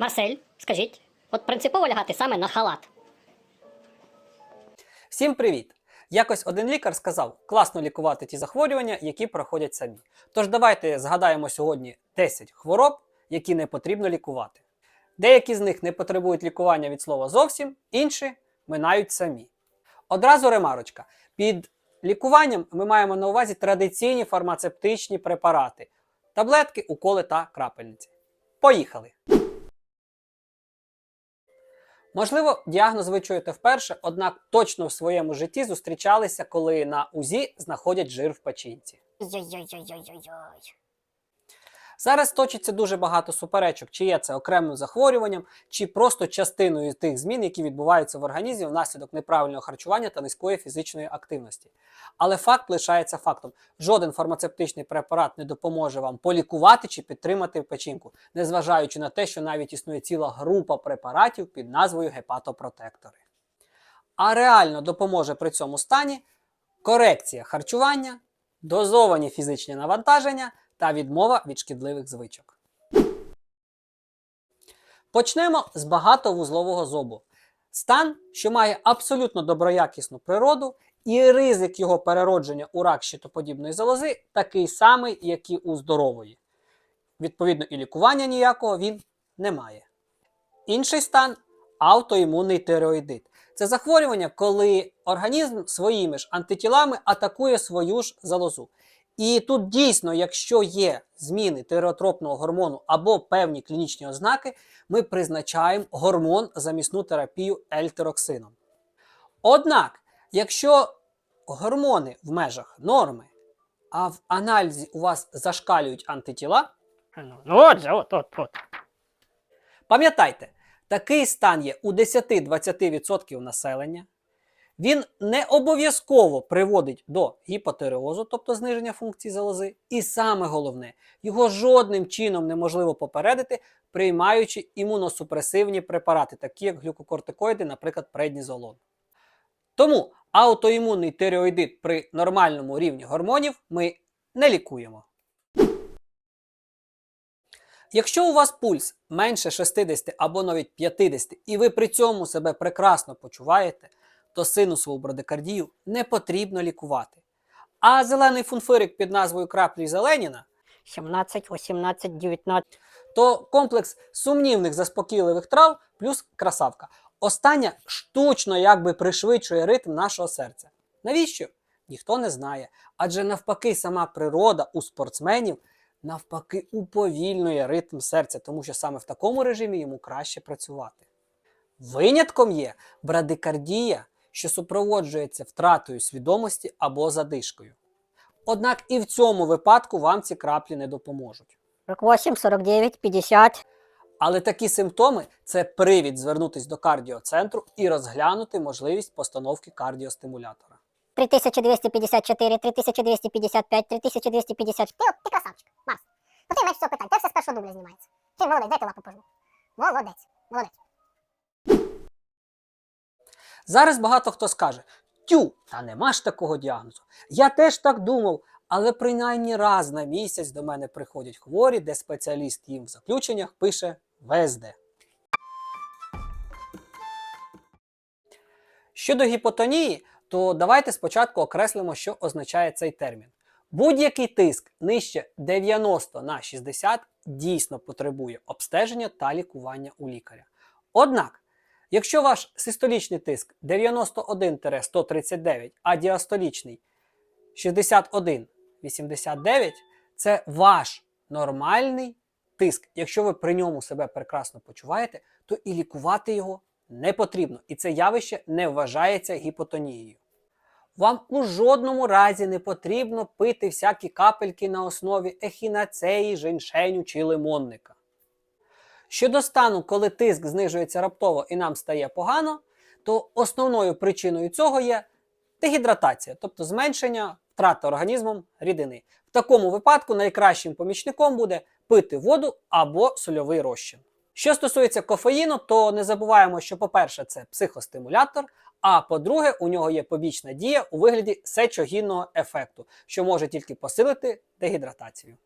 Марсель, скажіть, от принципово лягати саме на халат. Всім привіт! Якось один лікар сказав, класно лікувати ті захворювання, які проходять самі. Тож давайте згадаємо сьогодні 10 хвороб, які не потрібно лікувати. Деякі з них не потребують лікування від слова зовсім, інші минають самі. Одразу ремарочка. Під лікуванням ми маємо на увазі традиційні фармацевтичні препарати, таблетки, уколи та крапельниці. Поїхали! Можливо, діагноз ви чуєте вперше, однак точно в своєму житті зустрічалися, коли на УЗІ знаходять жир в печінці. Йой-йой-йой-йой-йой. Зараз точиться дуже багато суперечок, чи є це окремим захворюванням, чи просто частиною тих змін, які відбуваються в організмі внаслідок неправильного харчування та низької фізичної активності. Але факт лишається фактом: жоден фармацевтичний препарат не допоможе вам полікувати чи підтримати печінку, незважаючи на те, що навіть існує ціла група препаратів під назвою гепатопротектори. А реально допоможе при цьому стані корекція харчування, дозовані фізичні навантаження та відмова від шкідливих звичок. Почнемо з багатовузлового зобу. Стан, що має абсолютно доброякісну природу, і ризик його переродження у рак щитоподібної залози такий самий, як і у здорової. Відповідно, і лікування ніякого він не має. Інший стан аутоімунний тиреоїдит. Це захворювання, коли організм своїми ж антитілами атакує свою ж залозу. І тут дійсно, якщо є зміни тиреотропного гормону або певні клінічні ознаки, ми призначаємо гормон замісну терапію ельтероксином. Однак, якщо гормони в межах норми, а в аналізі у вас зашкалюють антитіла, Ну, ну от же, от, от, от. Пам'ятайте, такий стан є у 10-20% населення. Він не обов'язково приводить до гіпотиреозу, тобто зниження функції залози. І саме головне, його жодним чином неможливо попередити, приймаючи імуносупресивні препарати, такі як глюкокортикоїди, наприклад, преднізолон. Тому аутоімунний тиреоїдит при нормальному рівні гормонів ми не лікуємо. Якщо у вас пульс менше 60 або навіть 50, і ви при цьому себе прекрасно почуваєте, то синусову брадикардію не потрібно лікувати. А зелений фунфирик під назвою краплі Зеленіна 17, 18, 19. то комплекс сумнівних заспокійливих трав плюс красавка. Остання штучно якби пришвидшує ритм нашого серця. Навіщо? Ніхто не знає. Адже навпаки, сама природа у спортсменів навпаки уповільнює ритм серця, тому що саме в такому режимі йому краще працювати. Винятком є брадикардія, що супроводжується втратою свідомості або задишкою. Однак і в цьому випадку вам ці краплі не допоможуть. 48, 49, 50. Але такі симптоми це привід звернутися до кардіоцентру і розглянути можливість постановки кардіостимулятора. 3254, 3255, 3250. Ти, ти красавчик, Марс. Ну ти менше всього питань, те все з першого дубля знімається. Ти молодець, дайте лапу пожму. Молодець, молодець. Зараз багато хто скаже: Тю, та нема ж такого діагнозу. Я теж так думав, але принаймні раз на місяць до мене приходять хворі, де спеціаліст їм в заключеннях пише ВСД. Щодо гіпотонії, то давайте спочатку окреслимо, що означає цей термін. Будь-який тиск нижче 90 на 60 дійсно потребує обстеження та лікування у лікаря. Однак, якщо ваш систолічний тиск 91-139, а діастолічний 61-89, це ваш нормальний тиск. Якщо ви при ньому себе прекрасно почуваєте, то і лікувати його не потрібно. І це явище не вважається гіпотонією. Вам у жодному разі не потрібно пити всякі капельки на основі ехінацеї, женьшеню чи лимонника. Щодо стану, коли тиск знижується раптово і нам стає погано, то основною причиною цього є дегідратація, тобто зменшення втрати організмом рідини. В такому випадку найкращим помічником буде пити воду або сольовий розчин. Що стосується кофеїну, то не забуваємо, що, по-перше, це психостимулятор, а по-друге, у нього є побічна дія у вигляді сечогінного ефекту, що може тільки посилити дегідратацію.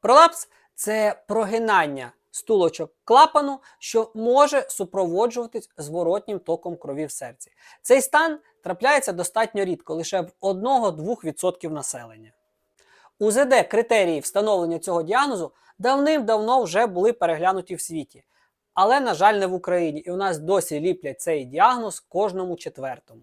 Пролапс це прогинання стулочок клапану, що може супроводжуватись зворотнім током крові в серці. Цей стан трапляється достатньо рідко, лише в 1-2% населення. УЗД критерії встановлення цього діагнозу давним-давно вже були переглянуті в світі. Але, на жаль, не в Україні, і у нас досі ліплять цей діагноз кожному четвертому.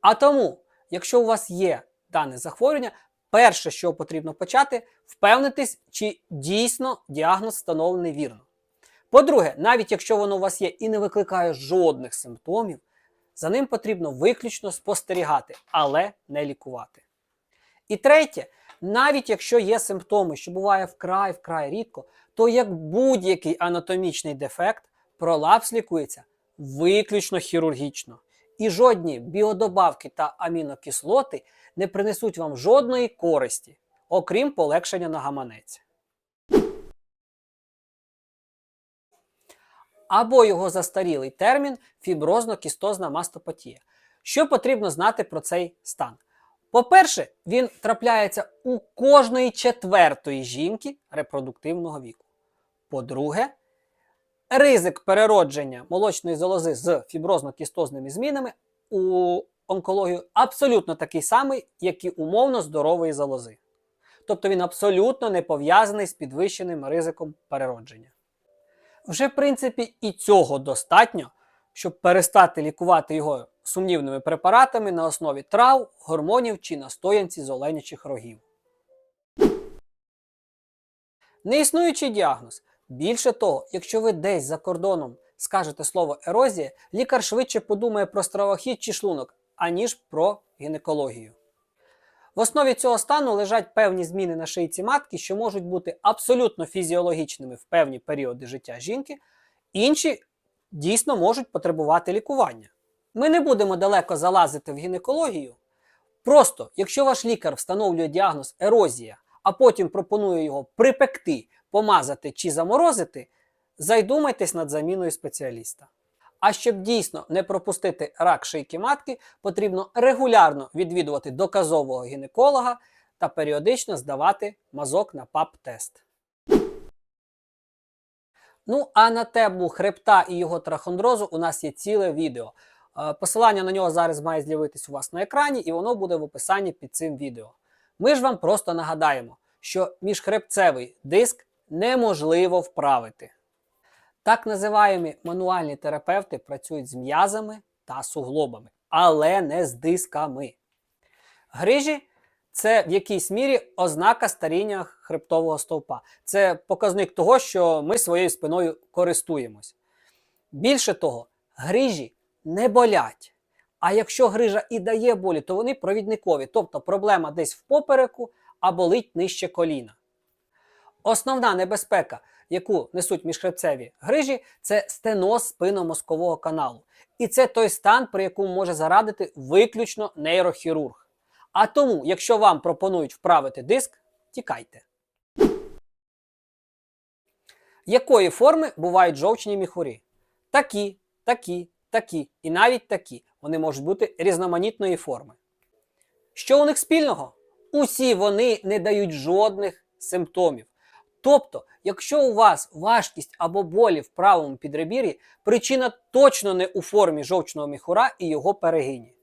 А тому, якщо у вас є дане захворювання, перше, що потрібно почати, впевнитись, чи дійсно діагноз встановлений вірно. По-друге, навіть якщо воно у вас є і не викликає жодних симптомів, за ним потрібно виключно спостерігати, але не лікувати. І третє, навіть якщо є симптоми, що буває вкрай вкрай рідко, то як будь-який анатомічний дефект, пролапс лікується виключно хірургічно. І жодні біодобавки та амінокислоти не принесуть вам жодної користі, окрім полегшення на гаманець. Або його застарілий термін фіброзно-кістозна мастопатія. Що потрібно знати про цей стан? По-перше, він трапляється у кожної четвертої жінки репродуктивного віку. По-друге, ризик переродження молочної залози з фіброзно-кістозними змінами у онкологію абсолютно такий самий, як і умовно здорової залози. Тобто він абсолютно не пов'язаний з підвищеним ризиком переродження. Вже, в принципі, і цього достатньо, щоб перестати лікувати його сумнівними препаратами на основі трав, гормонів чи настоянці з оленячих рогів. Неіснуючий діагноз. Більше того, якщо ви десь за кордоном скажете слово ерозія, лікар швидше подумає про стравохід чи шлунок, аніж про гінекологію. В основі цього стану лежать певні зміни на шийці матки, що можуть бути абсолютно фізіологічними в певні періоди життя жінки, інші дійсно можуть потребувати лікування. Ми не будемо далеко залазити в гінекологію. Просто, якщо ваш лікар встановлює діагноз ерозія, а потім пропонує його припекти, помазати чи заморозити, зайдумайтесь над заміною спеціаліста. А щоб дійсно не пропустити рак шийки матки, потрібно регулярно відвідувати доказового гінеколога та періодично здавати мазок на ПАП-тест. Ну, а на тему хребта і його трахондрозу у нас є ціле відео. Е, Посилання на нього зараз має з'явитись у вас на екрані, і воно буде в описанні під цим відео. Ми ж вам просто нагадаємо, що міжхребцевий диск неможливо вправити. Так називаємі мануальні терапевти працюють з м'язами та суглобами, але не з дисками. Грижі це в якійсь мірі ознака старіння хребтового стовпа. Це показник того, що ми своєю спиною користуємось. Більше того, грижі не болять. А якщо грижа і дає болі, то вони провідникові, тобто проблема десь в попереку, а болить нижче коліна. Основна небезпека, яку несуть міжхребцеві грижі, це стеноз спинномозкового каналу. І це той стан, при якому може зарадити виключно нейрохірург. А тому, якщо вам пропонують вправити диск, тікайте. Якої форми бувають жовчні міхурі? Такі, такі, такі і навіть такі. Вони можуть бути різноманітної форми. Що у них спільного? Усі вони не дають жодних симптомів. Тобто, якщо у вас важкість або болі в правому підребір'ї, причина точно не у формі жовчного міхура і його перегині.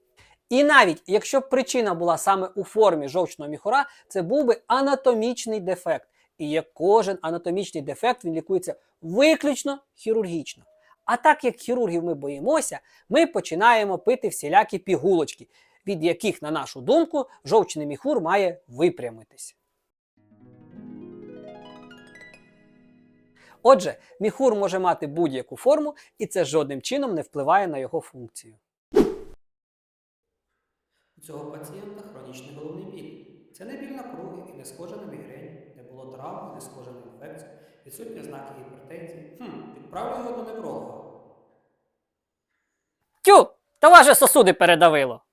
І навіть якщо б причина була саме у формі жовчного міхура, це був би анатомічний дефект. І як кожен анатомічний дефект він лікується виключно хірургічно. А так як хірургів ми боїмося, ми починаємо пити всілякі пігулочки, від яких, на нашу думку, жовчний міхур має випрямитись. Отже, міхур може мати будь-яку форму, і це жодним чином не впливає на його функцію. У цього пацієнта хронічний головний біль. Це не біль напруги і не схоже на мігрень, не було травми, не схоже на інфекцію, відсутні ознаки гіпертензії. Хм, відправлю його до невролога. Тю! Та вас же сосуди передавило.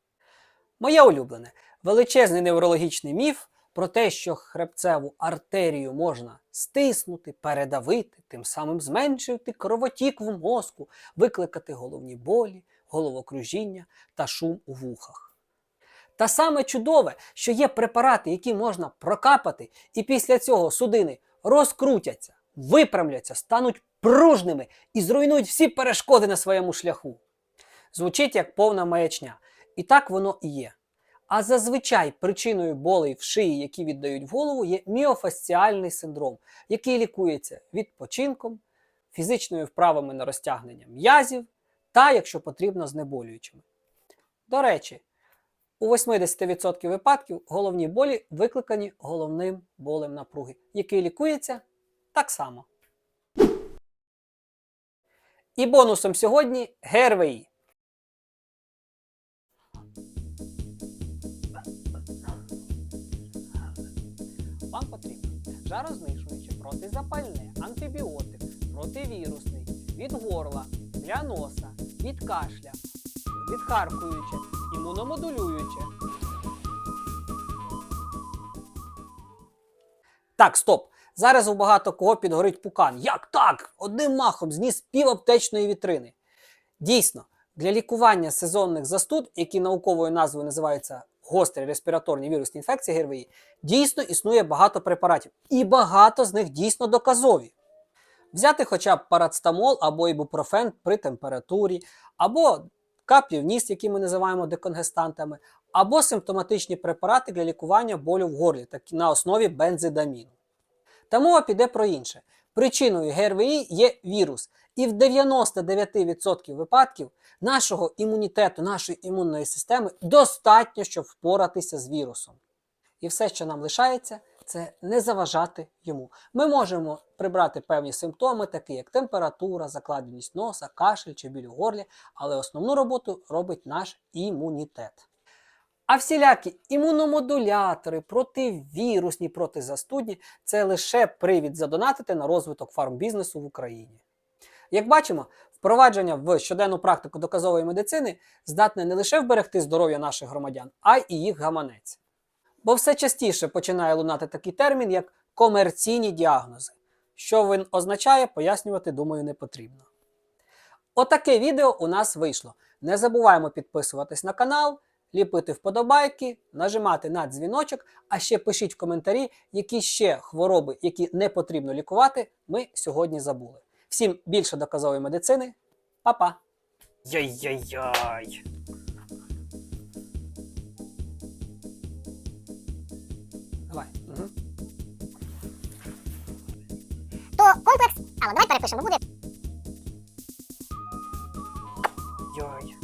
Моє улюблене величезний неврологічний міф про те, що хребцеву артерію можна стиснути, передавити, тим самим зменшити кровотік в мозку, викликати головні болі, головокружіння та шум у вухах. Та саме чудове, що є препарати, які можна прокапати, і після цього судини розкрутяться, випрямляться, стануть пружними і зруйнують всі перешкоди на своєму шляху. Звучить як повна маячня. І так воно і є. А зазвичай причиною болей в шиї, які віддають в голову, є міофасціальний синдром, який лікується відпочинком, фізичними вправами на розтягнення м'язів та, якщо потрібно, знеболюючими. До речі, у 80% випадків головні болі викликані головним болем напруги, який лікується так само. І бонусом сьогодні ГРВІ. Вам потрібно жарознижуюче, протизапальне, антибіотик, противірусний, від горла, для носа, від кашля, відхаркуюче, імуномодулююче. Так, стоп. Зараз у багато кого підгорить пукан. Як так? Одним махом зніс пів аптечної вітрини. Дійсно, для лікування сезонних застуд, які науковою назвою називаються гострі респіраторні вірусні інфекції ГРВІ, дійсно існує багато препаратів. І багато з них дійсно доказові. Взяти хоча б парацетамол або ібупрофен при температурі, або каплі в ніс, які ми називаємо деконгестантами, або симптоматичні препарати для лікування болю в горлі такі на основі бензидаміну. Та мова піде про інше. Причиною ГРВІ є вірус, і в 99% випадків нашого імунітету, нашої імунної системи достатньо, щоб впоратися з вірусом. І все, що нам лишається, це не заважати йому. Ми можемо прибрати певні симптоми, такі як температура, закладеність носа, кашель чи біль у горлі, але основну роботу робить наш імунітет. А всілякі імуномодулятори, противірусні, протизастудні це лише привід задонатити на розвиток фармбізнесу в Україні. Як бачимо, впровадження в щоденну практику доказової медицини здатне не лише вберегти здоров'я наших громадян, а й їх гаманець. Бо все частіше починає лунати такий термін, як комерційні діагнози. Що він означає, пояснювати, думаю, не потрібно. Отаке відео у нас вийшло. Не забуваємо підписуватись на канал, ліпити вподобайки, нажимати на дзвіночок, а ще пишіть в коментарі, які ще хвороби, які не потрібно лікувати, ми сьогодні забули. Всім більше доказової медицини. Па-па! Яй-яй-яй. Давай. Угу. То комплекс. А, давай перепишемо, буде. Йой.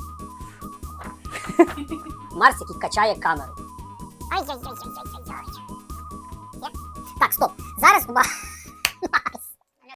Марс, який качає камеру. Ай-яй-яй-яй-яй-яй. Так, стоп. Зараз